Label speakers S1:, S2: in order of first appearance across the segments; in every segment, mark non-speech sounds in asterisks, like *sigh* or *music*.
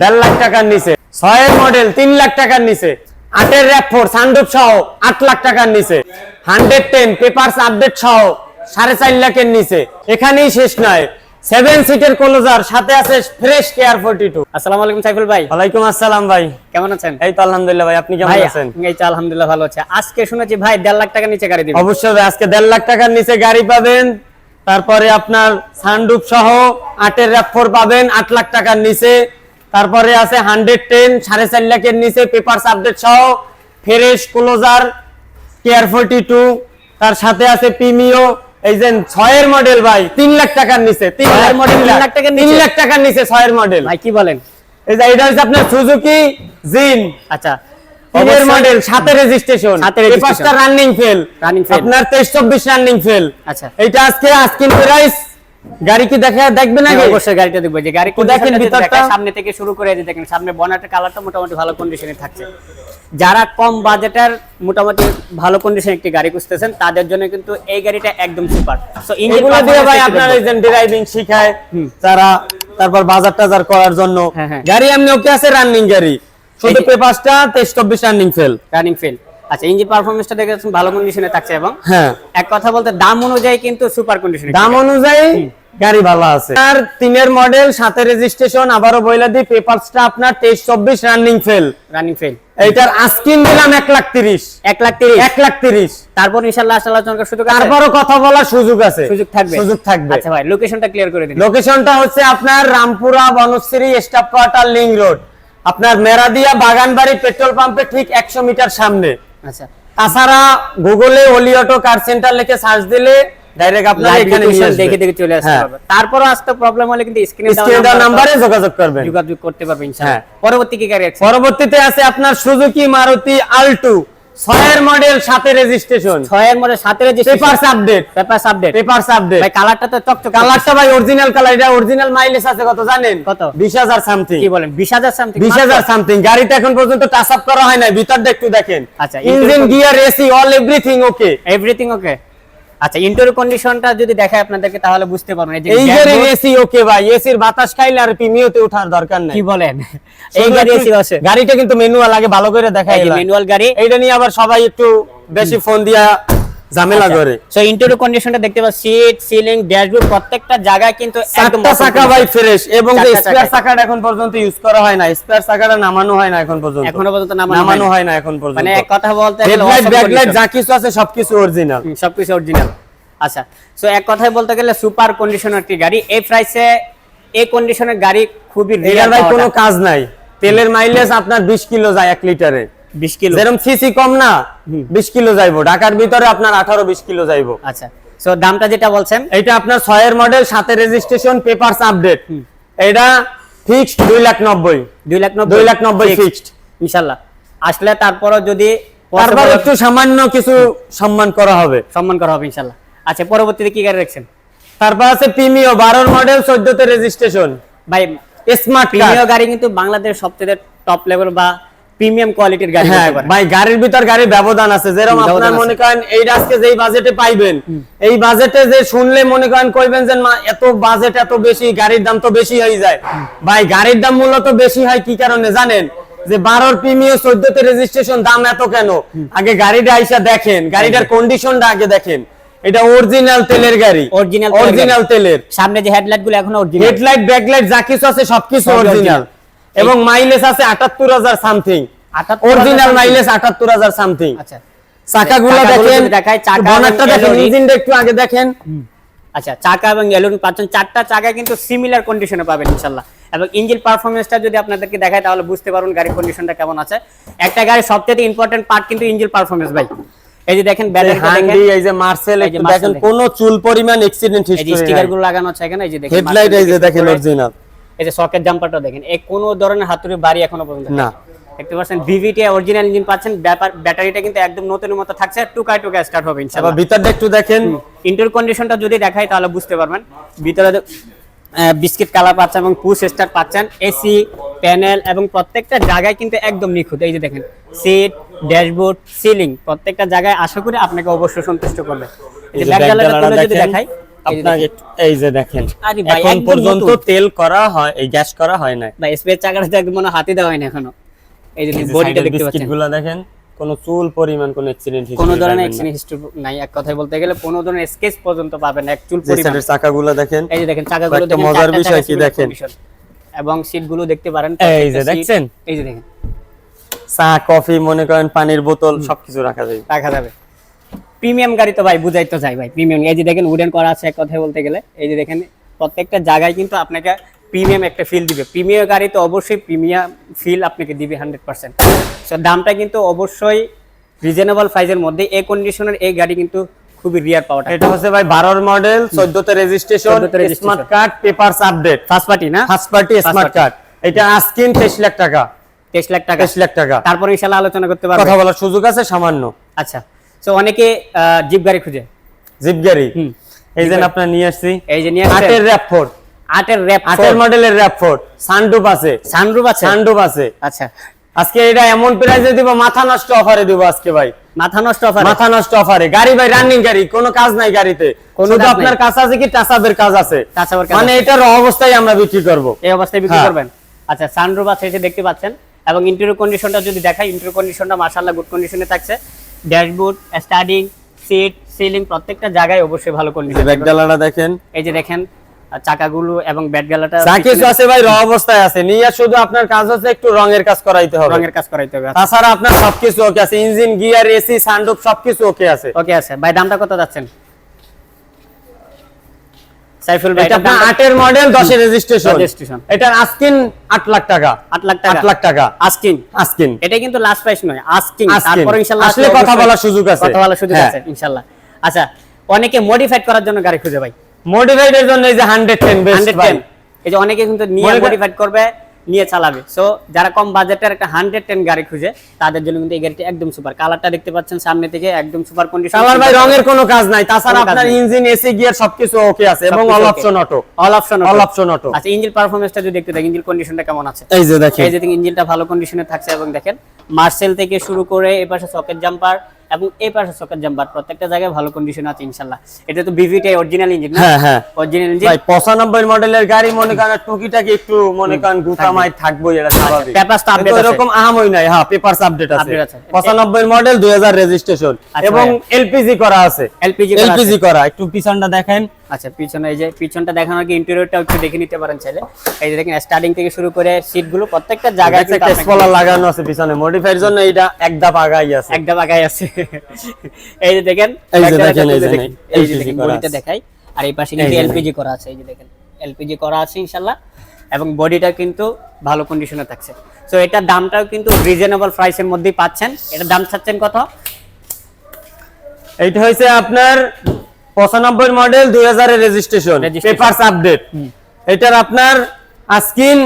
S1: দেড় লাখ টাকার নিচে। ছয়ের মডেল তিন লাখ টাকার নিচে। আটের র্যাপ ফোর সানরুফ সহ আট লাখ টাকার নিচে। হান্ড্রেড টেন পেপারস আপডেট সহ সাড়ে চার লাখের নিচে। এখানেই শেষ নয়। সেভেন সিটের ক্লোজার সাথে আছে ফ্রেশ কেয়ার
S2: আসসালামু আলাইকুম সাইফুল ভাই।
S1: ওয়ালাইকুম আসসালাম ভাই।
S2: কেমন আছেন?
S1: এই তো আলহামদুলিল্লাহ ভাই আপনি কেমন আছেন?
S2: এই তো আলহামদুলিল্লাহ ভালো আছে। আজকে শুনেছি ভাই দেড় লাখ টাকা নিচে গাড়ি দিবেন।
S1: অবশ্যই ভাই, আজকে দেড় লাখ টাকার নিচে গাড়ি পাবেন। তারপরে আপনার সানরুফ সহ আটের র্যাপ পাবেন আট লাখ টাকার নিচে। তারপরে আছে হান্ড্রেড টেন সাড়ে চার লাখের নিচে পেপারস আপডেট সহ fresh closure care forty two তার সাথে আছে প্রিমিও এই যে ছয়ের মডেল ভাই তিন লাখ টাকার নিচে তিন
S2: লাখ টাকার
S1: তিন
S2: নিচে?
S1: লাখ টাকার নিচে ছয়ের মডেল
S2: ভাই কি বলেন?
S1: এই যে এটা হচ্ছে আপনার সুজুকি জিন
S2: আচ্ছা।
S1: তিনের মডেল সাথে রেজিস্ট্রেশন। পেপারসটা রানিং ফেল
S2: Running fail।
S1: আপনার 23 24 রানিং ফেল
S2: আচ্ছা।
S1: এটা আজকে আজকিন প্রাইস গাড়ি কি দেখা দেখবেন
S2: হ্যাঁ,
S1: আগে
S2: অবশ্যই গাড়িটা দেখব। যে গাড়ি
S1: দেখেন ভিতরটা।
S2: সামনে থেকে শুরু করে যে দেখেন সামনে বনাটের কালারটা মোটামুটি ভালো কন্ডিশনে থাকছে। যারা কম বাজেটের মোটামুটি ভালো কন্ডিশন একটি গাড়ি খুঁজতেছেন তাদের জন্য কিন্তু এই গাড়িটা একদম সুপার সো
S1: এগুলো দিয়ে ভাই আপনার এই যে ড্রাইভিং শিখায় তারা তারপর বাজার টাজার করার জন্য।
S2: হ্যাঁ, হ্যাঁ।
S1: গাড়ি এমনি ওকে আছে রানিং গাড়ি? শুধু
S2: পেপারটা
S1: পেপারসটা 23 24 রানিং ফেল
S2: রানিং ফেল আচ্ছা ইঞ্জিন পারফরমেন্সটা দেখেছেন ভালো কন্ডিশনে থাকছে এবং
S1: হ্যাঁ।
S2: এক কথা বলতে দাম অনুযায়ী কিন্তু সুপার কন্ডিশনে
S1: দাম অনুযায়ী গাড়ি ভালো আছে। আর তিনের মডেল সাথে রেজিস্ট্রেশন আবারও বইলা দিই পেপারসটা আপনার 23 24 রানিং ফেল
S2: রানিং ফেল
S1: এইটার আস্কিন দিলাম লাখ তিরিশ।
S2: এক লাখ তিরিশ।
S1: এক লাখ তিরিশ।
S2: তারপর ইনশাল্লাহ আসলে আলোচনা সুযোগ?
S1: তারপরও কথা বলার সুযোগ আছে।
S2: সুযোগ থাকবে।
S1: সুযোগ থাকবে।
S2: আচ্ছা ভাই লোকেশনটা ক্লিয়ার করে দিন।
S1: লোকেশনটা হচ্ছে আপনার Rampura Banasree staff quarter link road. আপনার মেরাদিয়া বাগানবাড়ি পেট্রোল পাম্পের ঠিক একশো মিটার সামনে।
S2: আচ্ছা
S1: তাছাড়া গুগলে ওলি অটো কার সেন্টার লিখে সার্চ দিলে ডাইরেক্ট আপনার এখানে।
S2: দেখে দেখে চলে আসতে
S1: হ্যাঁ।
S2: পারবে তারপরও আসতে প্রবলেম হলে কিন্তু স্ক্রিনে
S1: স্ক্রিনে দেওয়া নাম্বারে যোগাযোগ করবেন
S2: যোগাযোগ করতে পারবেন ইনশাআল্লাহ
S1: হ্যাঁ।
S2: পরবর্তী কি গাড়ি আছে
S1: পরবর্তীতে আছে আপনার সুজুকি মারুতি আলটু ছয়ের মডেল সাথে রেজিস্ট্রেশন
S2: ছয়ের মডেল সাথে registration
S1: papers update
S2: papers update
S1: papers update
S2: ভাই কালারটা তো চকচক।
S1: কালারটা ভাই অরিজিনাল কালার এটা অরিজিনাল মাইলেজ আছে কত জানেন?
S2: কত?
S1: বিশ হাজার সামথিং
S2: কি বলেন? বিশ হাজার সামথিং
S1: বিশ হাজার সামথিং গাড়িটা এখন পর্যন্ত টাচ আপ করা হয় না ভিতরটা একটু দেখেন।
S2: আচ্ছা,
S1: engine gear AC all everything okay
S2: everything okay আচ্ছা ইন্টেরিয়র কন্ডিশনটা যদি দেখায় আপনাদেরকে তাহলে বুঝতে পারবেন। এই যে
S1: এই
S2: dashboard-
S1: গাড়ির এসি ওকে ভাই এসির বাতাস খাইলে আর প্রিমিয়তে ওঠার দরকার নাই।
S2: কি বলেন? এই গাড়ি এসি আছে
S1: গাড়িটা কিন্তু ম্যানুয়াল আগে ভালো করে দেখাই
S2: এই ম্যানুয়াল গাড়ি।
S1: এইটা নিয়ে আবার সবাই একটু বেশি ফোন দিয়া ঝামেলা করে।
S2: সো ইন্টেরিয়র কন্ডিশনটা দেখতে পাচ্ছি সিট সিলিং ড্যাশবোর্ড প্রত্যেকটা জায়গায় কিন্তু একদম
S1: চাকা ভাই ফ্রেশ এবং যে স্পেয়ার চাকাটা এখন পর্যন্ত ইউজ করা হয় না স্পেয়ার চাকাটা নামানো হয় না এখন পর্যন্ত।
S2: এখনও পর্যন্ত নামানো
S1: হয় না এখন পর্যন্ত।
S2: মানে এক কথা বলতে গেলে
S1: হেডলাইট ব্যাকলাইট যা কিছু আছে সবকিছু অরিজিনাল
S2: সবকিছু অরিজিনাল আচ্ছা সো এক কথায় বলতে গেলে সুপার কন্ডিশন একটি গাড়ি। এই প্রাইসে এই কন্ডিশনের গাড়ি খুবই রেয়ার
S1: ভাই কোনো কাজ নাই। তেলের মাইলেজ আপনার 20 কিলো যায় 1 লিটারে।
S2: 20 কিলো।
S1: যেরকম সিসি কম না 20 কিলো যাইবো। ঢাকার ভিতরে আপনার 18 20 কিলো যাইবো।
S2: আচ্ছা সো দামটা যেটা বলছেন?
S1: এটা আপনার 6 এর মডেল সাথে রেজিস্ট্রেশন পেপারস আপডেট এটা ফিক্সড 2 লাখ 90
S2: দুই লাখ
S1: 2 লাখ 90 ফিক্সড
S2: ইনশাল্লাহ। আসলে তারপরও যদি
S1: তারপর একটু সামান্য কিছু সম্মান করা হবে।
S2: সম্মান করা হবে ইনশাল্লাহ। আচ্ছা পরবর্তীতে কি গাড়ি রাখছেন?
S1: তারপর আছে প্রিমিও 12 মডেল 14 তে রেজিস্ট্রেশন
S2: ভাই
S1: স্মার্ট
S2: প্রিমিয়াম গাড়ি কিন্তু বাংলাদেশ সবচেয়ে টপ লেভেল বা প্রিমিয়াম কোয়ালিটির গাড়ি
S1: হ্যাঁ ভাই গাড়ির ভিতর গাড়ির ব্যবধান আছে। যেরকম আপনার মনে করেন এই আজকে যেই বাজেটে পাইবেন এই বাজেটে যে শুনলে মনে করেন কইবেন যে মা এত বাজেট এত বেশি গাড়ির দাম তো বেশি হয়ে যায়। ভাই গাড়ির দাম মূলত বেশি হয় কি কারণে জানেন? যে বারোর প্রিমিয়াম চোদ্দতে রেজিস্ট্রেশন দাম এত কেন? আগে গাড়িটা আইসা দেখেন গাড়িটার কন্ডিশনটা আগে দেখেন। এটা অরিজিনাল তেলের গাড়ি।
S2: তেলের
S1: অরিজিনাল তেলের।
S2: সামনে যে হেডলাইটগুলো এখনও অরিজিনাল
S1: হেডলাইট ব্যাকলাইট যা কিছু আছে সবকিছু অরিজিনাল। এবং মাইলেজ আছে আটাত্তর হাজার সামথিং। অরিজিনাল। মাইলেজ আটাত্তর হাজার সামথিং
S2: আচ্ছা।
S1: চাকাগুলো দেখেন
S2: যদি দেখাই, চাকা
S1: বনারটা দেখেন ইঞ্জিনটা একটু আগে দেখেন।
S2: আচ্ছা চাকা এবং এলুন পাচ্ছেন। চারটা চাকা কিন্তু সিমিলার কন্ডিশনে পাবেন ইনশাল্লাহ এবং ইঞ্জিন পারফরমেন্সটা যদি আপনাদেরকে দেখায় তাহলে বুঝতে পারুন গাড়ির কন্ডিশনটা কেমন আছে। একটা গাড়ির সবচেয়ে ইম্পর্টেন্ট পার্ট কিন্তু ইঞ্জিন পারফরমেন্স ভাই। এই যে দেখেন ব্যাটারিটা দেখেন।
S1: এই যে মার্সেল
S2: এই যে
S1: দেখেন। কোনো চুল পরিমাণ অ্যাক্সিডেন্ট
S2: এই যে স্টিকারগুলো লাগানো আছে এখানে এই যে দেখেন
S1: হেডলাইট এই যে দেখেন। অরিজিনাল
S2: এই যে সকেট জাম্পারটা দেখেন এই কোনো ধরনের হাতুড়ি বাড়ি এখনও পর্যন্ত
S1: না।
S2: দেখতে পাচ্ছেন ভিভিটি অরিজিনাল ইঞ্জিন পাচ্ছেন ব্যাটারিটা কিন্তু একদম নতুনের মতো থাকছে টুকায় টুকায় স্টার্ট হবে ইনশাআল্লাহ।
S1: ভিতরটা একটু দেখেন।
S2: ইন্টার কন্ডিশনটা যদি দেখাই তাহলে বুঝতে পারবেন। ভিতরে বিস্কিট কালার পাচ্ছেন এবং পুশ স্টার পাচ্ছেন এসি প্যানেল এবং প্রত্যেকটা জায়গায় কিন্তু একদম নিখুঁত। এই যে দেখেন সিট ড্যাশবোর্ড সিলিং প্রত্যেকটা জায়গায় আশা করি আপনাকে অবশ্যই সন্তুষ্ট করবে। এই যে ব্যাক যদি দেখাই।
S1: এই যে দেখেন।
S2: আরে ভাই,
S1: এখন পর্যন্ত তেল করা হয় এই গ্যাস করা হয় না
S2: ভাই স্পেস চাকাটা তো একদম মনে হাতে দেওয়া এখনও। এই যে বডিটা দেখতে পাচ্ছেন।
S1: গুলা দেখেন কোনো চুল পরিমাণ কোনো অ্যাক্সিডেন্ট
S2: কোনো ধরনের অ্যাক্সিডেন্ট হিস্ট্রি নাই এক কথায় বলতে গেলে কোনো ধরনের স্কেচ পর্যন্ত পাবেন এক চুল পরিমাণ।
S1: চাকাগুলো দেখেন
S2: এই যে দেখেন চাকাগুলো দেখেন
S1: মজার বিষয় কি দেখেন?
S2: এবং সিটগুলো দেখতে পারেন
S1: এই যে দেখছেন?
S2: এই যে দেখেন।
S1: চা কফি মনে করেন পানির বোতল সবকিছু রাখা যায়
S2: রাখা যাবে। প্রিমিয়াম গাড়ি তো ভাই বুঝাই তো যায় ভাই প্রিমিয়াম। এই যে দেখেন উডেন করা আছে এক কথায় বলতে গেলে। এই যে দেখেন প্রত্যেকটা জায়গায় কিন্তু আপনাকে প্রিমিয়াম একটা ফিল দিবে। প্রিমিয়াম গাড়ি তো অবশ্যই প্রিমিয়াম ফিল আপনাকে দিবে হান্ড্রেড পার্সেন্ট সো দামটা কিন্তু অবশ্যই রিজনেবল প্রাইসের মধ্যে। এই কন্ডিশনের এই গাড়ি কিন্তু খুবই রিয়ার পাওয়াটা
S1: এটা হচ্ছে ভাই বারোর মডেল চোদ্দতে রেজিস্ট্রেশন
S2: 14 তে registration।
S1: Smart card papers update
S2: first party না?
S1: ফার্স্ট পার্টি স্মার্ট কার্ড এটা আস্কিন তেইশ লাখ টাকা।
S2: তেইশ লাখ টাকা।
S1: তেইশ লাখ টাকা।
S2: তারপর ইনশাল্লাহ আলোচনা করতে পারব।
S1: কথা বলার সুযোগ আছে সামান্য।
S2: আচ্ছা। তো অনেকে জিপ গাড়ি খুঁজে।
S1: জিপ গাড়ি? এই যে আপনার নিয়ে আসছি।
S2: এই যে নিয়ে আসছেন।
S1: আটের র্যাপ ফোর
S2: আটের র্যাপ
S1: আটের মডেলের র্যাপ ফোর সানডুপ আছে।
S2: সানরুফ আছে?
S1: সানডুপ আছে।
S2: আচ্ছা।
S1: আজকে এটা এমন প্রাইসে দিব মাথা নষ্ট অফারে দিব আজকে ভাই।
S2: মাথা নষ্ট অফার
S1: মাথা নষ্ট অফারে গাড়ি ভাই রানিং গাড়ি কোনো কাজ নাই গাড়িতে।
S2: কোনো
S1: শুধু আপনার কাজ আছে কি টাসাবের কাজ আছে?
S2: টাচাবের কাজ
S1: মানে। এটার অবস্থায় আমরা বিক্রি করব।
S2: এই অবস্থায় বিক্রি
S1: হ্যাঁ।
S2: করবেন? আচ্ছা সানরুফ আছে যে দেখতে পাচ্ছেন। এবং ইন্টেরিয়র কন্ডিশনটা যদি দেখাই ইন্টেরিয়র কন্ডিশনটা মাশাআল্লাহ গুড কন্ডিশনে থাকছে। ড্যাশবোর্ড স্টার্টিং সিট সিলিং প্রত্যেকটা জায়গায় অবশ্যই ভালো কন্ডিশন
S1: ব্যাগডালাটা দেখেন।
S2: এই যে দেখেন চাকাগুলো এবং ব্যাট গালাটা
S1: কিছু আছে ভাই র অবস্থায় আছে। নিয়ে শুধু আপনার কাজ হচ্ছে একটু রঙের কাজ করাইতে হবে।
S2: রঙের কাজ করাইতে হবে
S1: তাছাড়া আপনার সবকিছু ওকে আছে। ইঞ্জিন গিয়ার এসি সানরুফ সবকিছু ওকে আছে।
S2: ওকে আছে। ভাই দামটা কত যাচ্ছেন? সাইফুল ভাই
S1: এটা
S2: এটার
S1: আপনার
S2: দামটা
S1: আটের মডেল দশের রেজিস্ট্রেশন
S2: Registration।
S1: এটার আস্কিন 8 লাখ টাকা।
S2: 8 লাখ টাকা।
S1: 8 লাখ টাকা।
S2: আস্কিং
S1: আস্কিন
S2: এটা কিন্তু লাস্ট প্রাইস নয় আস্কিং তারপর ইনশাআল্লাহ
S1: আসলে কথা বলার সুযোগ আছে।
S2: কথা বলার সুযোগ
S1: হ্যাঁ।
S2: আছে ইনশাআল্লাহ আচ্ছা অনেকে মডিফাইড করার জন্য গাড়ি খুঁজে ভাই।
S1: মডিফাইড এর জন্য এই যে হান্ড্রেড টেন বেস্ট
S2: 110 এই যে অনেকে কিন্তু নিয়ে মডিফাইড করবে। নিয়ে চালাবে। সো যারা কম বাজেটের একটা 110 গাড়ি খুঁজে তাদের জন্য কিন্তু এই গাড়িটি একদম সুপার কালারটা দেখতে পাচ্ছেন সামনে থেকে একদম সুপার কন্ডিশন
S1: ভাই রঙের কোনো কাজ নাই। তাছাড়া আপনার ইঞ্জিন এসি গিয়ার সবকিছু ওকে আছে এবং all option auto
S2: all option
S1: all option auto
S2: আচ্ছা ইঞ্জিন পারফরম্যান্সটা যদি দেখতে দেখেন ইঞ্জিন কন্ডিশনটা কেমন আছে?
S1: এই যে দেখেন।
S2: এই যে দেখেন ইঞ্জিনটা ভালো কন্ডিশনে থাকছে এবং দেখেন মার্সেল থেকে শুরু করে এপাশে পাশে সকেট জাম্পার এবং এই পাশে সকেট জাম্পার প্রত্যেকটা জায়গায় ভালো কন্ডিশন আছে ইনশাআল্লাহ এটা তো বিভিটাই অরিজিনাল ইঞ্জিন না?
S1: হ্যাঁ হ্যাঁ।
S2: অরিজিনাল ইঞ্জিন
S1: ভাই পঁচানব্বই মডেলের গাড়ি মনে করেন টুকিটাকি একটু মনে করেন গুতামাই থাকবে। এটা স্বাভাবিক।
S2: পেপারস
S1: আপডেট
S2: আছে।
S1: এরকম আহামই নাই হ্যাঁ পেপারস আপডেট আছে।
S2: Update আছে।
S1: পঁচানব্বই মডেল দুই হাজার রেজিস্ট্রেশন
S2: আচ্ছা
S1: এবং এলপিজি করা আছে।
S2: এলপিজি
S1: এলপিজি করা একটু পিছনটা দেখেন।
S2: আচ্ছা পিছনে এই যে পিছনটা দেখানোর কি ইন্টেরিয়রটা একটু দেখে নিতে পারেন চাইলে। এই যে দেখেন স্টার্টিং থেকে শুরু করে সিটগুলো প্রত্যেকটা জায়গায় আপনাকে-
S1: স্পলার লাগানো আছে পিছনে। মডিফাইয়ের জন্য এটা এক ধাপ আগাই আছে।
S2: একটা বাগাই আছে। এই যে দেখেন
S1: এই যে দেখেন, এই যে
S2: দেখেন,
S1: দেখেন,
S2: এই যে দেখেন বডিটা। দেখাই। আর এই পাশে কিন্তু এলপিজি করা আছে এই যে দেখেন এলপিজি করা আছে ইনশাআল্লাহ। এবং বডিটা কিন্তু ভালো কন্ডিশনে থাকছে। সো এটার দামটাও কিন্তু রিজনেবল প্রাইসের মধ্যেই পাচ্ছেন। এটার দাম চাচ্ছেন কত?
S1: এইটা হয়েছে আপনার পঁচানব্বই মডেল দুই হাজারের রেজিস্ট্রেশন। পেপারস আপডেট এটার আপনার আস্কিন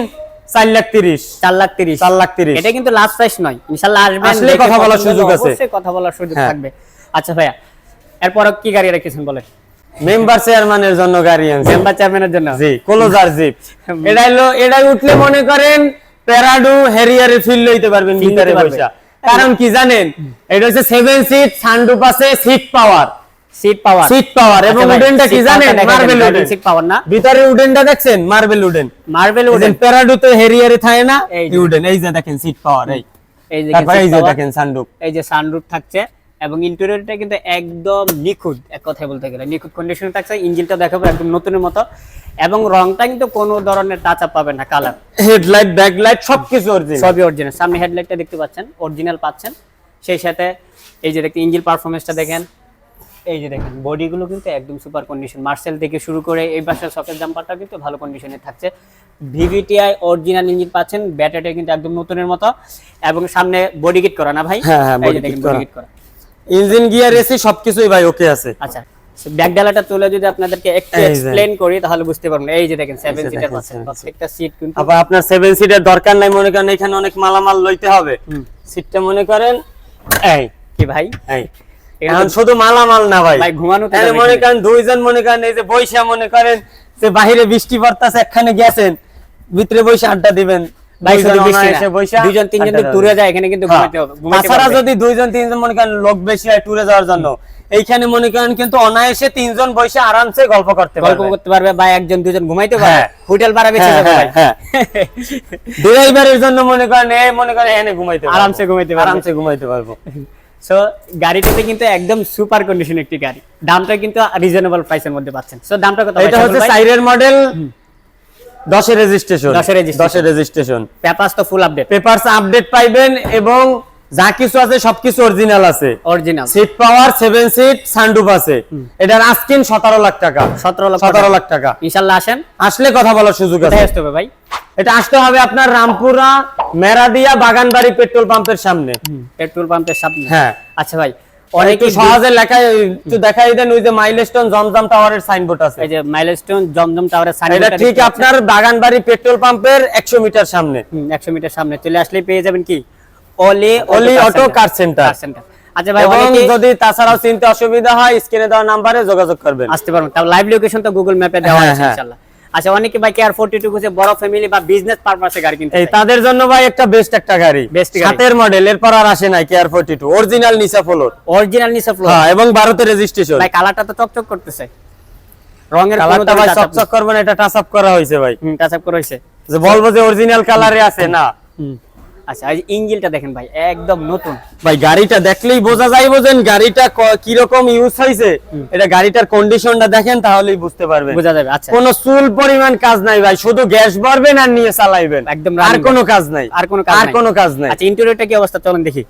S1: চার লাখ তিরিশ।
S2: চার লাখ তিরিশ।
S1: চার লাখ তিরিশ।
S2: এটা কিন্তু লাস্ট প্রাইস নয়। ইনশাআল্লাহ আসবেন
S1: আসলে কথা বলার সুযোগ আছে।
S2: অবশ্যই কথা বলার সুযোগ
S1: হ্যাঁ।
S2: থাকবে। আচ্ছা ভাইয়া এরপর কি গাড়ি রেখেছেন বলে
S1: মেম্বার চেয়ারম্যানের জন্য গাড়ি আনছে।
S2: মেম্বার চেয়ারম্যানের জন্য?
S1: জি ক্লোজার জিপ এটা হলো এটা উঠলে মনে করেন প্যারাডু হেরিয়ারে ফিল লইতে পারবেন ভিতরে। বসা। কারণ কি জানেন? এটা হচ্ছে সেভেন সিট সানরুফ আছে seat power
S2: seat power
S1: seat power এবং উডেনটা কি জানেন? মার্বেল উডেন
S2: সিট পাওয়ার না?
S1: ভিতরে উডেনটা দেখছেন? Marble wooden
S2: marble
S1: wooden
S2: wooden
S1: Prado তো হেরিয়ারে থাকে না?
S2: এই
S1: উডেন এই যে দেখেন সিট পাওয়ার এই।
S2: এই যে
S1: এই যে দেখেন সানরুফ
S2: এই যে সানরুফ থাকছে এবং ইন্টেরিয়রটা কিন্তু একদম নিখুঁত এক কথায় বলতে গেলে। নিখুঁত কন্ডিশনে থাকছে ইঞ্জিনটা দেখাবো একদম নতুনের মতো এবং রংটা কিন্তু কোনো ধরনের টাচ আপ পাবেন না কালার
S1: হেডলাইট ব্যাকলাইট সবকিছু অরিজিনাল
S2: সবই অরিজিনাল সামনে হেডলাইটটা দেখতে পাচ্ছেন অরিজিনাল পাচ্ছেন। সেই সাথে এই যে দেখতে ইঞ্জিন পারফরমেন্সটা দেখেন। এই যে দেখেন বডিগুলো কিন্তু একদম সুপার কন্ডিশন মার্সেল থেকে শুরু করে এই পাশের সকেট জাম্পারটা কিন্তু ভালো কন্ডিশনে থাকছে। ভিভিটিআই অরিজিনাল ইঞ্জিন পাচ্ছেন ব্যাটারিটা কিন্তু একদম নতুনের মতো। এবং সামনে বডি কিট করা না ভাই?
S1: হ্যাঁ, হ্যাঁ,
S2: বডি কিট করা।
S1: ইঞ্জিন গিয়ার এসি সবকিছুই ভাই ওকে আছে।
S2: আচ্ছা ব্যাক ডালাটা তুলে যদি আপনাদেরকে একটু। এক্সপ্লেন করি তাহলে বুঝতে পারবেন। এই যে দেখেন সেভেন সিটার
S1: দেখেন,
S2: পাচ্ছেন। প্রত্যেকটা সিট কিন্তু
S1: আবার আপনার সেভেন সিটার দরকার নাই মনে করেন এখানে অনেক মালামাল লইতে হবে। সিটটা মনে করেন এই।
S2: কি ভাই?
S1: এই।
S2: এখানে
S1: শুধু মালামাল না ভাই।
S2: ঘুমানো
S1: মনে করেন দুইজন মনে করেন এই যে বৈশা মনে করেন যে বাহিরে বৃষ্টি পড়তাছে একখানে গেছেন ভিতরে বসে আড্ডা দিবেন। হ্যাঁ। বেশি এইখানে মনে করেন কিন্তু অনায়াসে তিনজন বসে আরামসে গল্প করতে
S2: গল্প করতে পারবে বা একজন দুজন ঘুমাইতে পারবে
S1: হ্যাঁ।
S2: হোটেল ভাড়া
S1: হ্যাঁ। *laughs* ড্রাইভারের জন্য মনে করেন মনে করেন এনে ঘুমাইতে
S2: আরামসে ঘুমাইতে।
S1: আরামসে ঘুমাইতে পারব।
S2: সো গাড়িটাতে কিন্তু একদম সুপার কন্ডিশন একটি গাড়ি। দামটা কিন্তু রিজনেবল প্রাইসের মধ্যে পাচ্ছেন। সো দামটা কত
S1: এটা হচ্ছে সাইরের মডেল দশের রেজিস্ট্রেশন
S2: 10 এর registration।
S1: দশের রেজিস্ট্রেশন
S2: পেপারস তো ফুল আপডেট
S1: পেপারস আপডেট পাইবেন এবং যা কিছু আছে সবকিছু অরিজিনাল আছে।
S2: Original
S1: seat power seven seat sunroof আছে। এটার আস্কিন সতেরো লাখ টাকা।
S2: 17 লক্ষ
S1: সতেরো লাখ টাকা।
S2: ইনশাআল্লাহ আসেন।
S1: আসলে কথা বলার সুযোগ আছে।
S2: আসতে হবে ভাই?
S1: এটা আসতে হবে আপনার রামপুরা মেরাদিয়া বাগানবাড়ি পেট্রোল পাম্পের সামনে।
S2: পেট্রোল পাম্পের সামনে।
S1: হ্যাঁ।
S2: আচ্ছা ভাই
S1: অনেকে সহজে লেখা একটু দেখাই দেন ওই যে মাইলস্টোন জমজম টাওয়ারের সাইনবোর্ড আছে।
S2: এই যে মাইলস্টোন জমজম টাওয়ারের
S1: এটা ঠিক আপনার বাগানবাড়ি পেট্রোল পাম্পের একশো মিটার সামনে।
S2: একশো মিটার সামনে। চলে আসলে পেয়ে যাবেন কি? ওলে
S1: অলি অটো কার সেন্টার
S2: আচ্ছা ভাই অনেকে
S1: যদি তাছাড়াও চিনতে অসুবিধা হয় স্ক্রিনে দেওয়া নাম্বারে যোগাযোগ করবেন।
S2: আসতে পারবেন। তাও লাইভ লোকেশন তো গুগল ম্যাপে দেওয়া
S1: হ্যাঁ,
S2: আছে
S1: হ্যাঁ।
S2: ইনশাআল্লাহ। আচ্ছা অনেকে ভাই কেয়ার 42 খুঁজে বড় ফ্যামিলি বা বিজনেস পারপাসে গাড়ি কিনতে
S1: এই তাদের জন্য ভাই একটা বেস্ট একটা গাড়ি।
S2: গাড়ি।
S1: সাতের মডেল এরপর আর আসে নাই কেয়ার ফোর্টি টু অরিজিনাল নিসা ফ্লোর
S2: অরিজিনাল নিসা ফ্লোর
S1: হ্যাঁ এবং ভারতের রেজিস্ট্রেশন
S2: ভাই কালারটা তো চকচক করতেছে। রঙের
S1: কালারটা ভাই
S2: up
S1: চকচক এটা টাচ আপ করা হয়েছে ভাই।
S2: হুম টাচ আপ করে
S1: যে বলব যে অরিজিনাল কালারে আছে না।
S2: আচ্ছা এই ইঞ্জিনটা দেখেন ভাই একদম নতুন।
S1: ভাই গাড়িটা দেখলেই বোঝা যায় বোঝেন গাড়িটা ক- কীরকম ইউজ হয়েছে এটা গাড়িটার কন্ডিশনটা দেখেন তাহলেই বুঝতে পারবেন।
S2: বোঝা যাবে আচ্ছা।
S1: কোনো চুল পরিমাণ কাজ নাই ভাই শুধু গ্যাস ভরবেন আর নিয়ে চালাইবেন।
S2: একদম
S1: আর কোনো কাজ নাই।
S2: আর কোনো কাজ
S1: আর। কোনো কাজ নাই।
S2: আচ্ছা ইন্টেরিয়রটা কি অবস্থা? চলেন দেখি।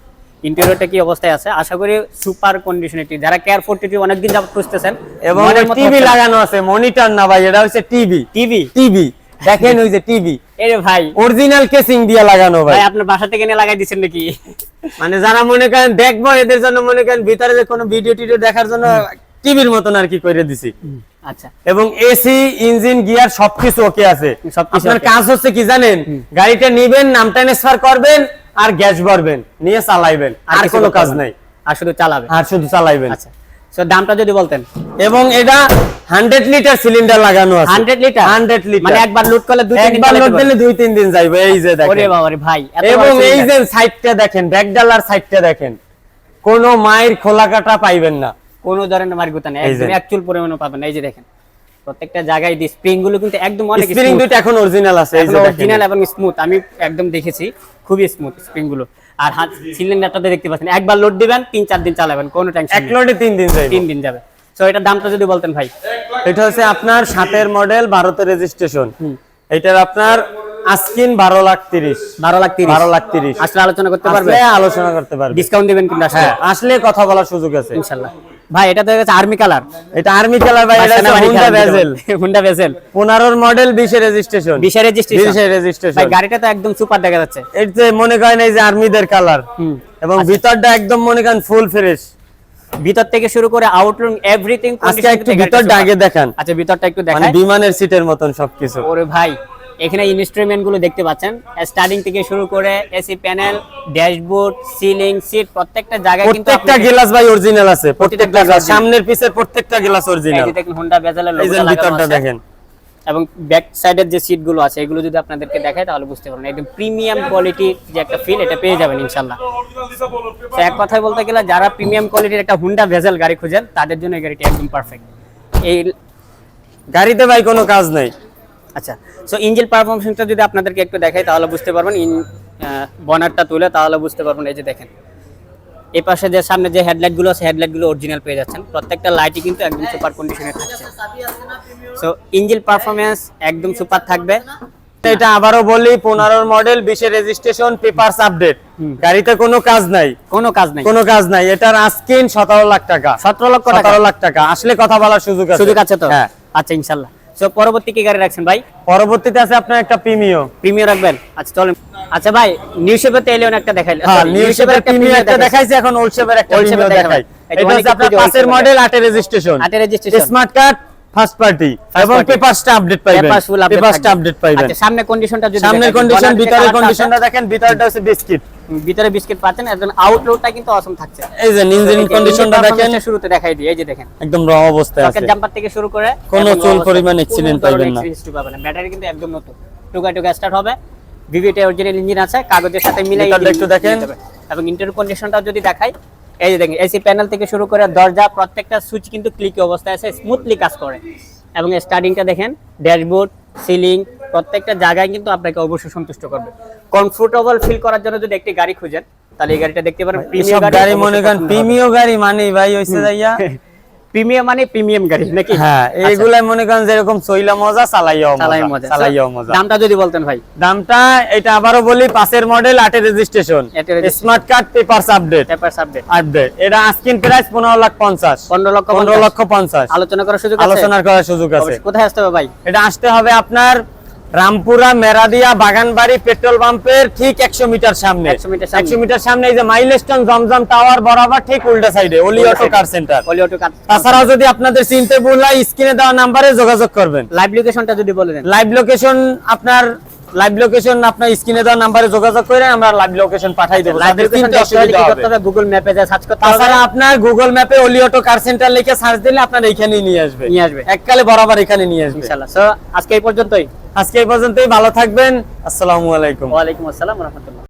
S2: ইন্টেরিয়রটা কি অবস্থায় আছে? আশা করি সুপার কন্ডিশন এটি। যারা কেয়ার 42 অনেকদিন যাবত খুঁজতেছেন
S1: এবং টিভি লাগানো আছে মনিটর না ভাই এটা হচ্ছে টিভি
S2: টিভি
S1: টিভি দেখেন ওই যে টিভি।
S2: এরে ভাই।
S1: অরিজিনাল কেসিং দিয়ে লাগানো ভাই।
S2: ভাই আপনার বাসা থেকে এনে লাগাই দিচ্ছেন নাকি?
S1: মানে যারা মনে করেন দেখব এদের জন্য মনে করেন ভিতরে যে কোনো ভিডিও টিডিও দেখার জন্য টিভির মতন আর কি করে দিছি।
S2: আচ্ছা।
S1: এবং এসি ইঞ্জিন গিয়ার সবকিছু ওকে আছে।
S2: সবকিছু
S1: আপনার কাজ হচ্ছে কি জানেন? গাড়িটা নিবেন নাম ট্রান্সফার করবেন আর গ্যাস ভরবেন নিয়ে চালাইবেন। আর কোনো কাজ নাই।
S2: আর শুধু চালাবে
S1: আর শুধু চালাইবেন।
S2: আচ্ছা। দামটা যদি বলতেন।
S1: এবং এটা হান্ড্রেড লিটার সিলিন্ডার লাগানো আছে।
S2: 100 লিটার মানে একবার করলে দুই তিন
S1: একবার লোড দিলে দুই তিন দিন যাইবে এই যে
S2: ওরে
S1: দেখেন
S2: বাবা রে ভাই
S1: এবং এই যে সাইডটা দেখেন ব্যাক ডালার সাইডটা দেখেন কোনো মায়ের খোলা কাটা পাইবেন না।
S2: কোনো ধরনের মার্গুতা নেই। একদম পরিমাণও পাবেন এই যে দেখেন। প্রত্যেকটা জায়গায় দি স্প্রিংগুলো কিন্তু একদম অনেক
S1: স্প্রিং দুইটা এখন অরিজিনাল আছে এই যে
S2: অরিজিনাল এবং স্মুথ আমি একদম দেখেছি খুবই স্মুথ স্প্রিংগুলো। আর হাত সিলিন্ডারটাতে দেখতে পাচ্ছেন একবার লোড দিবেন তিন চার দিন চালাবেন কোনো টেনশন
S1: এক লোডে তিন দিন যাইবে।
S2: তিন দিন যাবে। তো এটার দামটা যদি বলতেন ভাই।
S1: এটা হচ্ছে আপনার সাতের মডেল ভারতের রেজিস্ট্রেশন এটার আপনার আস্কিন বারো লাখ তিরিশ।
S2: বারো লাখ তিরিশ।
S1: বারো লাখ তিরিশ।
S2: আসলে আলোচনা করতে পারবে?
S1: আসলে আলোচনা করতে পারবে।
S2: ডিসকাউন্ট দিবেন কিন্তু আসলে।
S1: হ্যাঁ আসলে কথা বলার সুযোগ আছে।
S2: ইনশাল্লাহ। ভাই এটা তো হয়ে গেছে আর্মি কালার
S1: এটা আর্মি কালার ভাই এটা হুন্ডা ভেজেল
S2: হুন্ডা ভেজেল
S1: পনেরোর মডেল বিশে রেজিস্ট্রেশন
S2: বিশে রেজিস্ট্রেশন
S1: বিশে রেজিস্ট্রেশন
S2: ভাই গাড়িটা তো একদম সুপার দেখা যাচ্ছে।
S1: এর যে মনে করেন এই যে আর্মিদের কালার
S2: হুম।
S1: এবং ভিতরটা একদম মনে করেন ফুল ফ্রেশ
S2: ভিতর থেকে শুরু করে আউটলুক এভরিথিং
S1: আজকে একটু ভিতরটা আগে দেখান।
S2: আচ্ছা ভিতরটা একটু
S1: মানে বিমানের সিটের মতন সবকিছু।
S2: ওরে ভাই এখানে ইনস্ট্রুমেন্টগুলো দেখতে পাচ্ছেন। স্টার্টিং থেকে শুরু করে AC panel dashboard ceiling seat প্রত্যেকটা জায়গায় কিন্তু
S1: প্রত্যেকটা গ্লাস ভাই অরিজিনাল আছে। প্রত্যেকটা গ্লাস সামনের পিছের প্রত্যেকটা গ্লাস
S2: এই
S1: অরিজিনাল
S2: যে দেখেন হোন্ডা বেজালের
S1: এই
S2: লোগোটা লাগানো আছে।
S1: দেখেন।
S2: এবং ব্যাক সাইডের যে সিটগুলো আছে এগুলো যদি আপনাদেরকে দেখায় তাহলে বুঝতে পারবেন। একদম প্রিমিয়াম কোয়ালিটির যে একটা ফিল এটা পেয়ে যাবেন ইনশাল্লাহ তো এক কথায় বলতে গেলে যারা প্রিমিয়াম কোয়ালিটির একটা হুন্ডা ভেজেল গাড়ি খুঁজেন তাদের জন্য এই গাড়িটি একদম পারফেক্ট এই
S1: গাড়িতে ভাই কোনো কাজ নাই।
S2: আচ্ছা সো ইঞ্জিন পারফরমেন্সটা যদি আপনাদেরকে একটু দেখাই তাহলে বুঝতে পারবেন ইন বনারটা তুলে তাহলে বুঝতে পারবেন এই যে দেখেন। এই পাশে যে সামনে যে হেডলাইটগুলো আছে হেডলাইটগুলো অরিজিনাল পেয়ে যাচ্ছেন। প্রত্যেকটা লাইটই কিন্তু একদম সুপার কন্ডিশনে থাকছে। সো ইঞ্জিন পারফরমেন্স একদম সুপার থাকবে।
S1: এটা আবারও বলি পনেরোর মডেল বিশে রেজিস্ট্রেশন পেপারস আপডেট গাড়িতে কোনো কাজ নাই।
S2: কোনো কাজ নাই।
S1: কোনো কাজ নাই। এটার আস্কিন সতেরো লাখ টাকা।
S2: সতেরো লক্ষ টাকা।
S1: সতেরো লাখ টাকা। আসলে কথা বলার সুযোগ আছে।
S2: সুযোগ আছে তো?
S1: হ্যাঁ।
S2: আচ্ছা ইনশাল্লাহ। সো পরবর্তী কি গাড়ি রাখছেন ভাই?
S1: পরবর্তীতে আছে আপনার একটা প্রিমিও
S2: প্রিমিয়ার রাখবেন। আচ্ছা চলেন। আচ্ছা ভাই নিউ শেপের তো এলিয়ন একটা
S1: হ্যাঁ নিউ শেপের প্রিমিও একটা দেখাইছে এখন ওল্ড শেপের একটা প্রিমিও দেখাই। এটা হচ্ছে আপনার পাঁচের মডেল আটের রেজিস্ট্রেশন
S2: আটের registration
S1: smart card first party এবং পেপারসটা আপডেট পাইবেন। পেপারসটা আপডেট পাইবেন।
S2: আচ্ছা সামনে কন্ডিশনটা যদি
S1: সামনের কন্ডিশন ভিতরের কন্ডিশনটা দেখেন ভিতরটা হচ্ছে বিস্কিট
S2: ভিতরে বিস্কিট পাচ্ছেন একদম আউটলুকটা কিন্তু অসম থাকছে।
S1: এই যে ইঞ্জিন কন্ডিশনটা দেখেন
S2: শুরুতে দেখাই দিই এই যে দেখেন।
S1: একদম র অবস্থায় আছে।
S2: জাম্পার থেকে শুরু করে
S1: কোনো চুল পরিমাণ accident
S2: পাবেন না। ব্যাটারি কিন্তু একদম নতুন। টুকা টুকা স্টার্ট হবে। ভিভিটি অরিজিনাল ইঞ্জিন আছে কাগজের সাথে মিলাই
S1: একটু দেখেন।
S2: এবং ইন্টার কন্ডিশনটা যদি দেখাই এই যে দেখেন এসি প্যানেল থেকে শুরু করে দরজা প্রত্যেকটা সুইচ কিন্তু ক্লিকে অবস্থায় আছে স্মুথলি কাজ করে। এবং স্টার্টিংটা দেখেন ড্যাশবোর্ড সিলিং প্রত্যেকটা জায়গায় কিন্তু আপনাকে অবশ্যই সন্তুষ্ট করবে। কমফোর্টেবল ফিল করার জন্য যদি একটি গাড়ি খুঁজেন তাহলে এই গাড়িটা দেখতে পারেন
S1: প্রিমিয়াম গাড়ি মনে করেন প্রিমিয়াম গাড়ি মানে ভাই হইছে যাইয়া
S2: প্রিমিয়াম মানে প্রিমিয়াম গাড়ি নাকি?
S1: হ্যাঁ এইগুলাই মনে করেন যেরকম সইলা মজা
S2: চালাইও
S1: মজা চালাইও মজা।
S2: দামটা যদি বলতেন ভাই।
S1: দামটা এটা আবারও বলি পাঁচের মডেল আটের registration smart card papers update
S2: papers update
S1: update এটা প্রাইস পনেরো লাখ পঞ্চাশ।
S2: পনেরো লক্ষ
S1: পনেরো। লক্ষ পঞ্চাশ।
S2: আলোচনা করার সুযোগ আছে?
S1: আলোচনার করার সুযোগ আছে।
S2: কোথায় আসতে হবে ভাই?
S1: এটা আসতে হবে আপনার রামপুরা মেরাদিয়া বাগানবাড়ি পেট্রোল পাম্পের ঠিক একশো মিটার সামনে।
S2: 100 মিটার সামনে।
S1: একশো মিটার সামনে এই যে মাইলস্টোন জমজম টাওয়ার বরাবর ঠিক উল্টা সাইডে Oli auto car centre.
S2: Oli auto car
S1: তাছাড়াও যদি আপনাদের চিনতে ভুল হয় স্ক্রিনে দেওয়া নাম্বারে যোগাযোগ করবেন।
S2: লাইভ লোকেশনটা যদি বলে দেন।
S1: লাইভ লোকেশন আপনার লাইভ লোকেশন আপনার স্ক্রিনে দেওয়া নাম্বারে যোগাযোগ করে আমরা লাইভ লোকেশন পাঠাই দেবো।
S2: গুগল ম্যাপে যা সার্চ করতে
S1: তাছাড়া আপনার গুগল ম্যাপে অলি অটো কার সেন্টার লিখে সার্চ দিলে আপনার এখানেই নিয়ে আসবে।
S2: নিয়ে আসবে।
S1: এককালে বরাবর এখানে নিয়ে আসবে।
S2: ইনশাআল্লাহ। সো আজকে এই পর্যন্তই।
S1: আজকে এই পর্যন্তই ভালো থাকবেন। আসসালামু আলাইকুম।
S2: ওয়া আলাইকুম আসসালাম রহমতুল্লাহ।